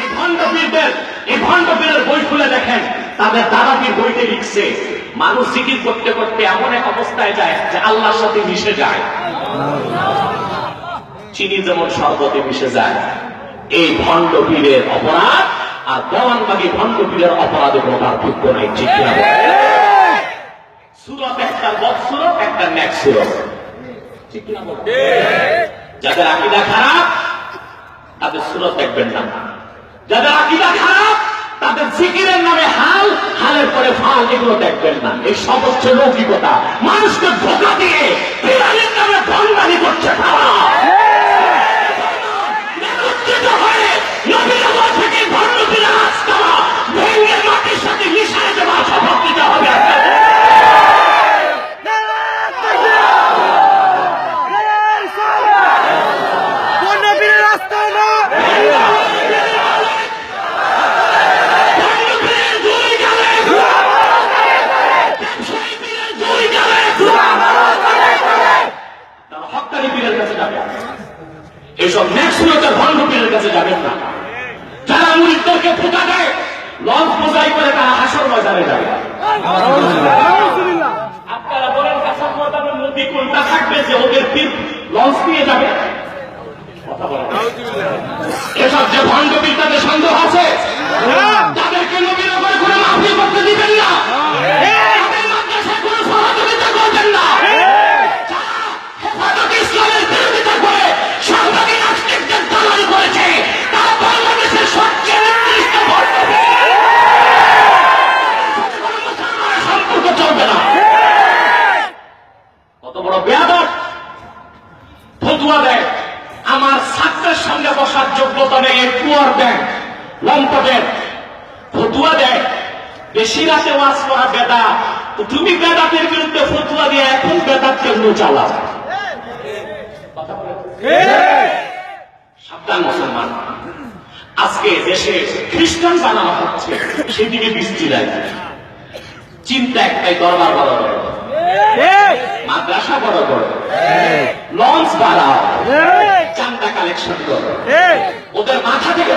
এই ভণ্ড পীরদের এই ভণ্ড বই খুলে দেখেন, তাদের দাদাপির বইতে লিখছে, মানুষ জিকির করতে করতে এমন এক অবস্থায় যায় যে আল্লাহর সাথে মিশে যায়। চিনি যেমন শরবতে মিশে যায়। এই ভণ্ড পীরের অপরাধ আর দেওয়ানবাগী ভণ্ড পীরের অপরাধে কোনো পার্থক্য নাই সুরত একটা বদ সুরত একটা ন্যাক সুরত ঠিক বলেন? যাদের আকিদা খারাপ, তাদের সুরত দেখবেন না। যাদের আকিদা খারাপ, তাদের জিকিরের নামে হাল, হালের পরে ফাল এগুলো দেখবেন না। এই সমস্ত লৌকিকতা মানুষকে ধোকা দিয়ে বিড়ালের নামে করছে। হাসর না যাবে আপনারা বলেন কাসার ময়দানের নদী কোনটা থাকবে যে ওদের লঞ্চ নিয়ে যাবে? কথা বলেন। এসব যে ভণ্ড কত বড় বেয়াদব। ফতুয়া দেয়। আমার ছাত্রের সঙ্গে বসার যোগ্যতা নেই কুয়ার দেন লম্পটের ফতুয়া দেয়। বেশি রাতে ওয়াজ করা বেদা। তুমি বেদাতের বিরুদ্ধে ফতুয়া দিয়ে এখন বেদাত কেমন চালাও? সাবধান মুসলমান। আজকে দেশে খ্রিস্টান বানানো হচ্ছে সেদিকে বৃষ্টি দেয়। চিন্তা একটাই দরবার বড় বড় মাদ্রাসা বড় করো লঞ্চ বাড়াও। চান্দা কালেকশন করো। ওদের মাথা থেকে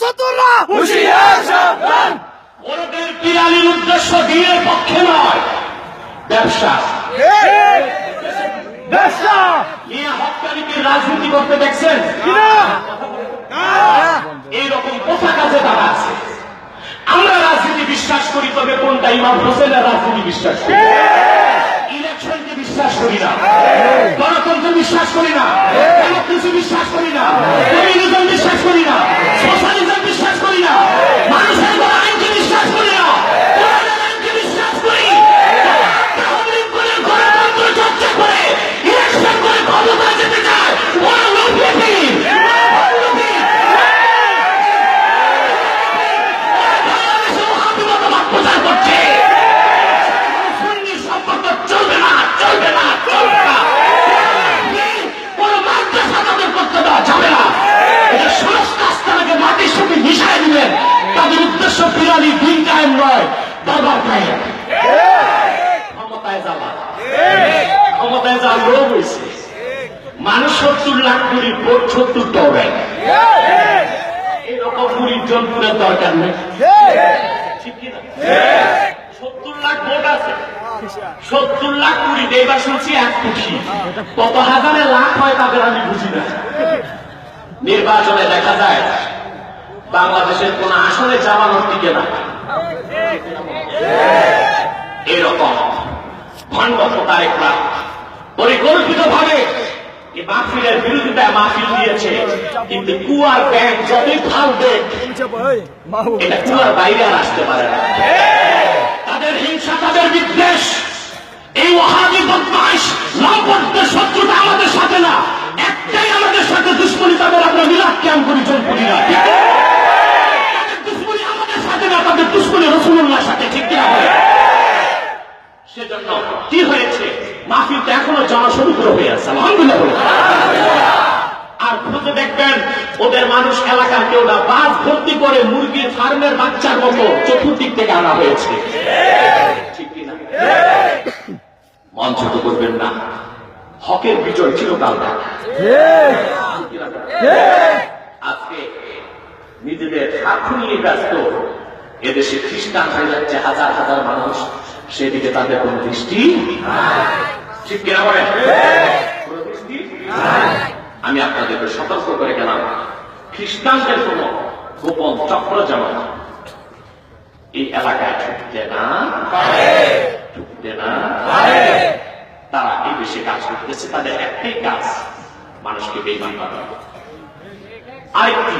শত্রুরা হুশিয়ার সাবধান। ওদের পিরালির উদ্দেশ্য দিনের পক্ষে নয় ব্যবসা। ব্যবসা। নিয়ে হকানিকে রাজনীতি করতে দেখছেন? এইরকম কোথা কাজে তারা আছে। আমরা রাজনীতি বিশ্বাস করি তবে কোনটা ইমাম হোসেনের রাজনীতি বিশ্বাস করি? ইলেকশনকে বিশ্বাস করি না। গণতন্ত্র বিশ্বাস করি না। উদ্দেশ্য পিরালি দিন কায়েম নয় দরবার কায়েম। ক্ষমতায় যাওয়া। ক্ষমতায় যাওয়ার লোক হয়েছে। মানুষ সত্তর লাখ কোটি ভোট সত্তর টবেন এরকম কুড়ি জন পুরের দরকার নেই। ঠিক সত্তর লাখ ভোট আছে। সত্তর লাখ কুড়ি এবার শুনছি এক কোটি কত হাজারে লাখ হয় তাদের আমি বুঝি না। নির্বাচনে দেখা যায় বাংলাদেশের কোন আসনে জামানত টিকে না? এরকম ভণ্ড তারেকরা পরিকল্পিত ভাবে মাহফিলের বিরোধিতায় মাহফিল দিয়েছে, কিন্তু কুয়ার ব্যাংক যতই ফাল এটা কুয়ার বাইরে আর আসতে পারে না। তাদের হিংসা, তাদের বিদ্বেষ, এই ওহাবি বদমাইশ লাভবর্তের শত্রুতা আমাদের সাথে না, একটাই আমাদের সাথে দুশ্মনী তাদের আমরা মিলাদ ক্যাম্প করি জোর করি না। জনসমুদ্র হয়ে আছে আলহামদুলিল্লাহ। আর খুঁজে দেখবেন, ওদের মানুষ এলাকার কেউ না। বাস ভর্তি করে মুরগির ফার্মের বাচ্চার মতো চতুর্দিক থেকে আনা হয়েছে। ঠিক কিনা? করবেন না। হকের বিজয় চিরকাল না আজকে নিজেদের স্বার্থ নিয়ে ব্যস্ত। এদেশে খ্রিস্টান হয়ে যাচ্ছে হাজার হাজার মানুষ। সেদিকে তাদের কোন দৃষ্টি ঠিক কিনা আমি আপনাদেরকে সতর্ক করে গেলাম। খ্রিস্টানদের কোন গোপন চক্র যেন এই এলাকায় ঢুকতে না ঢুকতে না তারা এই দেশে কাজ করতেছে, তাদের একটাই কাজ, মানুষকে বেইমান করা আরেকটি